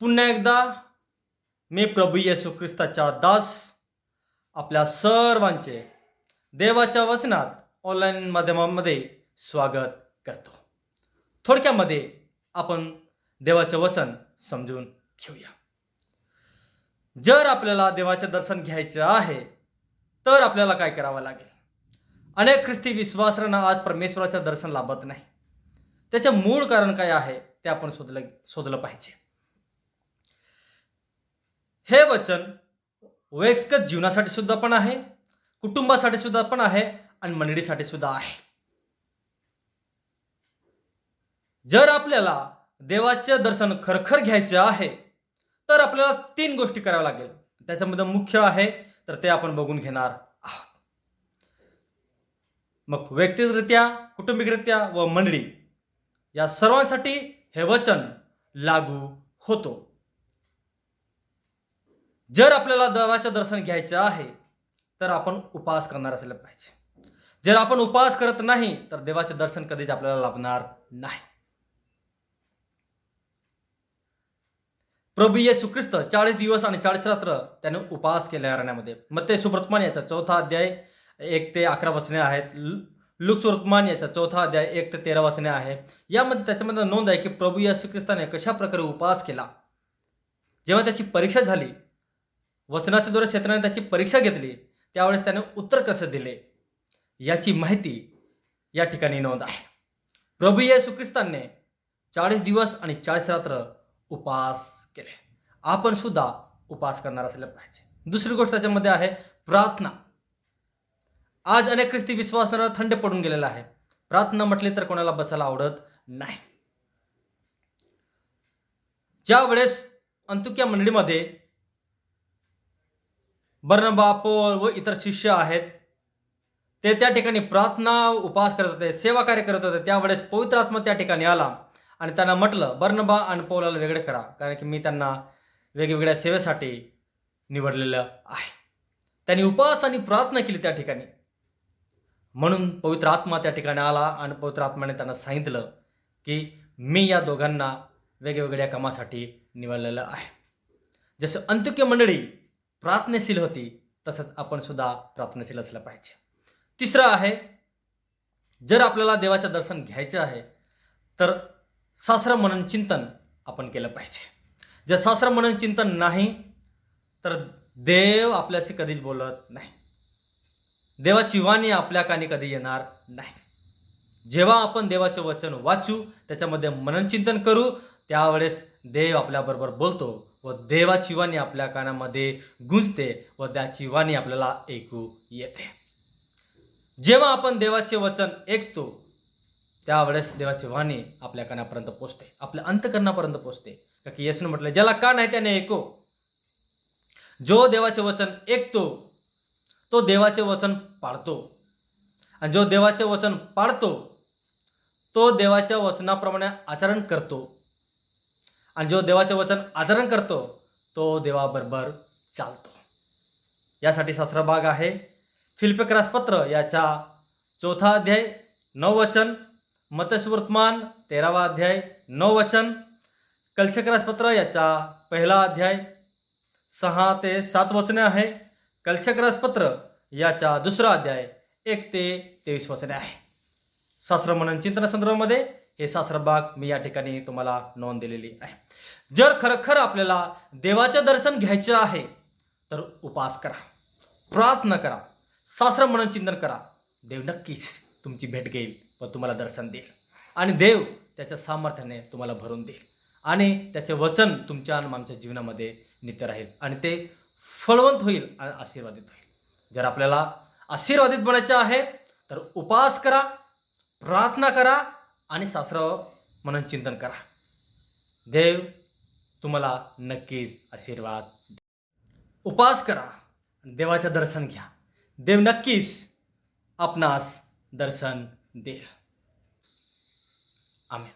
पुन्हा एकदा मी प्रभू येशू ख्रिस्ताचा दास आपल्या सर्वांचे देवाच्या वचनात ऑनलाईन माध्यमामध्ये स्वागत करतो. थोडक्यामध्ये आपण देवाचं वचन समजून घेऊया. जर आपल्याला देवाचे दर्शन घ्यायचं आहे तर आपल्याला काय करावं लागेल? अनेक ख्रिस्ती विश्वासांना आज परमेश्वराचं दर्शन लाभत नाही. त्याचं मूळ कारण काय आहे ते आपण शोधलं शोधलं पाहिजे. हे वचन वैयक्तिक जीवनासाठी सुद्धा पण आहे कुटुंबासाठी सुद्धा पण आहे आणि मंडळीसाठी सुद्धा आहे. जर आपल्याला देवाचे दर्शन खरखर घ्यायचे आहे तर आपल्याला तीन गोष्टी कराव्या लागेल. त्याच्यामध्ये मुख्य आहे तर ते आपण बघून घेणार आहोत. मग वैयक्तिकरित्या कुटुंबिकरित्या व मंडळी या सर्वांसाठी हे वचन लागू होतो. जर आपल्याला देवाचं दर्शन घ्यायचं आहे तर आपण उपवास करणार असायला पाहिजे. जर आपण उपवास करत नाही तर देवाचे दर्शन कधीच आपल्याला लाभणार नाही. प्रभू येशू ख्रिस्त चाळीस दिवस आणि चाळीस रात्र त्याने उपवास केल्या अरण्यामध्ये मग ते सुब्रतमान याचा चौथा अध्याय एक ते अकरा वचने आहेत. लु- लुक सुब्रतमान याचा चौथा अध्याय एक ते तेरा वचने आहे. यामध्ये त्याच्यामध्ये नोंद आहे की प्रभू येशू ख्रिस्ताने कशा प्रकारे उपवास केला? जेव्हा त्याची परीक्षा झाली वचनाच्या द्वारे क्षेत्राने त्याची परीक्षा घेतली. त्यावेळेस त्याने उत्तर कसं दिले? याची माहिती या ठिकाणी नोंद आहे. प्रभू येशू ख्रिस्तांनी चाळीस दिवस आणि चाळीस रात्र उपास केले. आपण सुद्धा उपास करणार असले पाहिजे. दुसरी गोष्ट त्याच्यामध्ये आहे प्रार्थना. आज अनेक ख्रिस्ती विश्वासणारा थंड पडून गेलेला आहे. प्रार्थना म्हटली तर कोणाला बसायला आवडत नाही. ज्या वेळेस अंतुक्या मंडळीमध्ये बर्नबा पोल व इतर शिष्य आहेत. ते त्या ठिकाणी प्रार्थना उपवास करत होते सेवा कार्य करत होते. त्यावेळेस पवित्र आत्मा त्या ठिकाणी आला आणि त्यांना म्हटलं बर्नबा आणि पौलाला वेगळे करा कारण की मी त्यांना वेगवेगळ्या सेवेसाठी निवडलेलं आहे. त्यांनी उपवास आणि प्रार्थना केली त्या ठिकाणी. म्हणून पवित्र आत्मा त्या ठिकाणी आला आणि पवित्र आत्माने त्यांना सांगितलं की मी या दोघांना वेगवेगळ्या कामासाठी निवडलेलं आहे. जसं अंत्युक्य मंडळी प्रार्थनाशील होती तसंच आपण सुद्धा प्रार्थनाशील असलं पाहिजे. तिसरं आहे जर आपल्याला देवाचं दर्शन घ्यायचं आहे तर शास्त्र मनन चिंतन आपण केलं पाहिजे. जर शास्त्र मनन चिंतन नाही तर देव आपल्याशी कधीच बोलत नाही. देवाची वाणी आपल्या कानी कधी येणार नाही. जेव्हा आपण देवाचे वचन वाचू त्याच्यामध्ये मननचिंतन करू त्यावेळेस देव आपल्याबरोबर बोलतो. व देवाची वाणी आपल्या कानामध्ये गुंजते व त्याची वाणी आपल्याला ऐकू येते. जेव्हा आपण देवाचे वचन ऐकतो त्यावेळेस देवाची वाणी आपल्या कानापर्यंत पोचते आपल्या अंतकरणापर्यंत पोचते. का की येसनं म्हटलं ज्याला कान आहे त्याने ऐको. जो देवाचे वचन ऐकतो तो देवाचे वचन पाळतो. आणि जो देवाचे वचन पाळतो तो देवाच्या वचनाप्रमाणे आचरण करतो. आणि जो देवाचे वचन आचरण करतो तो देवाबरोबर चालतो. यासाठी भाग आहे. फिल्पक्रास पत्र याचा चौथा अध्याय नऊ वचन मतस्वर्तमान तेरावा अध्याय नऊ वचन कलशक्रास पत्र याचा पहिला अध्याय सहा ते सात वचने आहे. कलशक्रास पत्र याचा दुसरा अध्याय एक ते तेवीस वचने आहे. शास्त्रमनन चिंतन संदर्भामध्ये हे सासरबाग मी या ठिकाणी तुम्हाला नोंद दिलेली आहे. जर खरखर आपल्याला देवाचं दर्शन घ्यायचं आहे तर उपवास करा प्रार्थना करा सासर म्हणून चिंतन करा. देव नक्कीच तुमची भेट घेईल व तुम्हाला दर्शन देईल. आणि देव त्याच्या सामर्थ्याने तुम्हाला भरून देईल. आणि त्याचे वचन तुमच्या आणि आमच्या जीवनामध्ये नित्य राहील आणि ते फळवंत होईल आणि आशीर्वादित होईल. जर आपल्याला आशीर्वादित बनायचं आहे तर उपास करा प्रार्थना करा आणि सासराव म्हणून चिंतन करा. देव तुम्हाला नक्कीच आशीर्वाद उपास करा. देवाचं दर्शन घ्या. देव नक्कीच आपणास दर्शन देईल. आम्ही